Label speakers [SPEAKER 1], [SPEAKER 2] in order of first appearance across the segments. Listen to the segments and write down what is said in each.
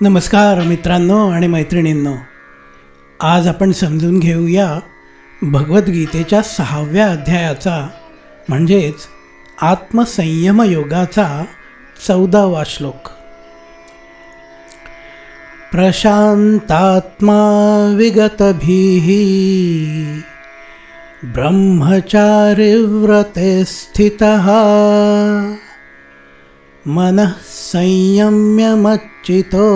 [SPEAKER 1] नमस्कार मित्रांनो आणि मैत्रिणींनो. आज आपण समजून घेऊया भगवद्गीतेच्या सहाव्या अध्यायाचा म्हणजेच आत्मसंयम योगाचा चौदावा श्लोक. प्रशांतात्मा विगतभिः ब्रह्मचारिव्रते स्थित। मनः संयम्यमच्युतो।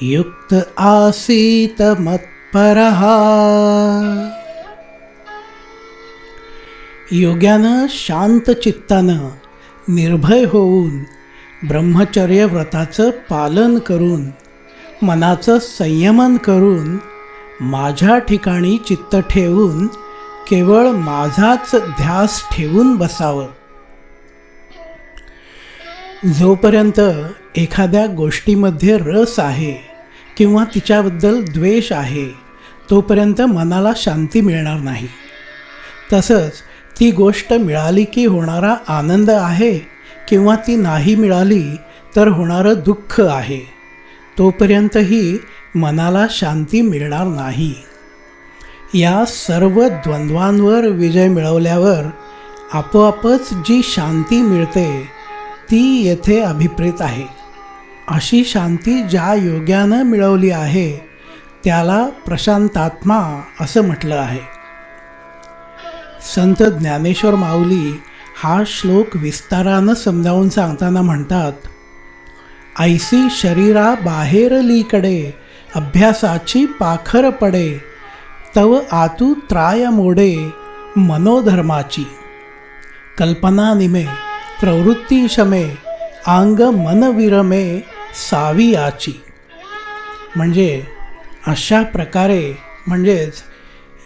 [SPEAKER 1] युक्त आसीत मत्परः। योग्यानं शांत चित्तानं निर्भय होऊन ब्रह्मचर्य व्रताचं पालन करून मनाचं संयमन करून माझ्या ठिकाणी चित्त ठेवून केवळ माझाच ध्यास ठेवून बसावं. जोपर्यंत एखाद्या गोष्टीमध्ये रस आहे किंवा तिच्याबद्दल द्वेष आहे तोपर्यंत मनाला शांती मिळणार नाही. तसंच ती गोष्ट मिळाली की होणारा आनंद आहे किंवा ती नाही मिळाली तर होणारं दुःख आहे तोपर्यंतही मनाला शांती मिळणार नाही. या सर्व द्वंद्वांवर विजय मिळवल्यावर आपोआपच जी शांती मिळते ती येथे अभिप्रेत आहे. अशी शांती ज्या योग्यानं मिळवली आहे त्याला प्रशांतात्मा असं म्हटलं आहे. संत ज्ञानेश्वर माऊली हा श्लोक विस्तारानं समजावून सांगताना म्हणतात ऐसी शरीरा बाहेरलीकडे अभ्यासाची पाखर पडे तव आतू त्राय मोडे मनोधर्माची. कल्पना निमे प्रवृत्ती शमे आंग मनविरमे सावियाची. म्हणजे अशा प्रकारे म्हणजेच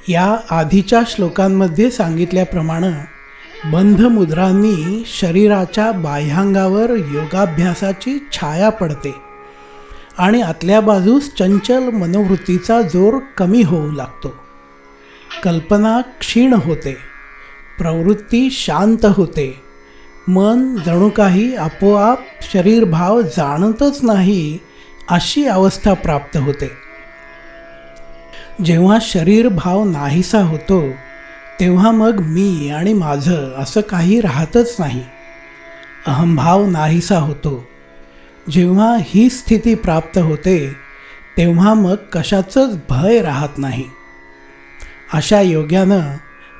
[SPEAKER 1] या आधीच्या श्लोकांमध्ये सांगितल्याप्रमाणे बंधमुद्रांनी शरीराच्या बाह्यांगावर योगाभ्यासाची छाया पडते आणि आतल्या बाजूस चंचल मनोवृत्तीचा जोर कमी होऊ लागतो. कल्पना क्षीण होते प्रवृत्ती शांत होते मन जणू काही आपोआप शरीरभाव जाणतच नाही अशी अवस्था प्राप्त होते. जेव्हा शरीरभाव नाहीसा होतो तेव्हा मग मी आणि माझं असं काही राहतच नाही. अहंभाव नाहीसा होतो. जेव्हा ही स्थिती प्राप्त होते तेव्हा मग कशाचंच भय राहत नाही. अशा योग्यानं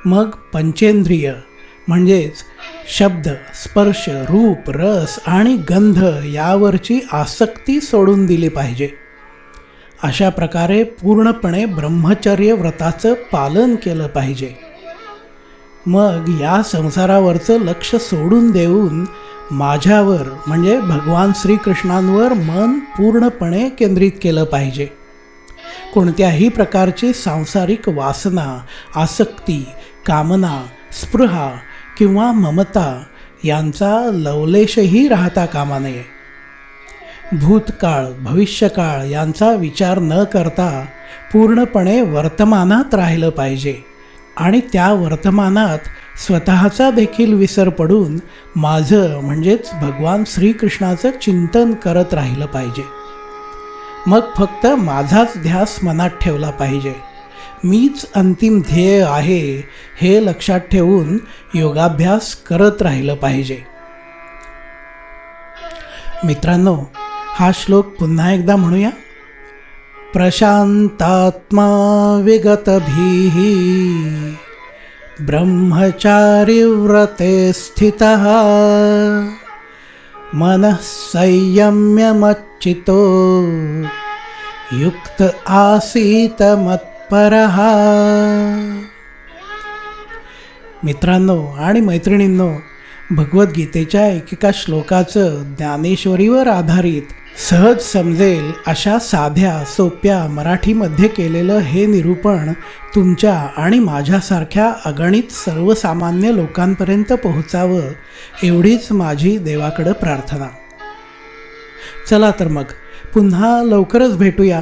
[SPEAKER 1] मग पंचेंद्रिय म्हणजेच शब्द स्पर्श रूप रस आणि गंध यावरची आसक्ती सोडून दिली पाहिजे. अशा प्रकारे पूर्णपणे ब्रह्मचर्य व्रताचं पालन केलं पाहिजे. मग या संसारावरचं लक्ष सोडून देऊन माझ्यावर म्हणजे भगवान श्रीकृष्णांवर मन पूर्णपणे केंद्रित केलं पाहिजे. कोणत्याही प्रकारची सांसारिक वासना आसक्ती कामना स्पृहा किंवा ममता यांचा लवलेशही राहता कामा नये. भूतकाळ भविष्यकाळ यांचा विचार न करता पूर्णपणे वर्तमानात राहिलं पाहिजे आणि त्या वर्तमानात स्वतःचा देखील विसर पडून माझं म्हणजेच भगवान श्रीकृष्णाचं चिंतन करत राहिलं पाहिजे. मग फक्त माझाच ध्यास मनात ठेवला पाहिजे. मीच अंतिम ध्येय आहे हे लक्षात ठेवून योगाभ्यास करत राहिलं पाहिजे. मित्रांनो हा श्लोक पुन्हा एकदा म्हणूया. प्रशांतात्मा विगतभीः ब्रह्मचारिव्रते स्थितः। मनः संयम्यमच्चितो युक्त आसीत मत्परः मित्रांनो आणि मैत्रिणींनो भगवद्गीतेच्या एकेका श्लोकाचं ज्ञानेश्वरीवर आधारित सहज समजेल अशा साध्या सोप्या मराठीमध्ये केलेलं हे निरूपण तुमच्या आणि माझ्यासारख्या अगणित सर्वसामान्य लोकांपर्यंत पोहोचावं एवढीच माझी देवाकडं प्रार्थना. चला तर मग पुन्हा लवकरच भेटूया.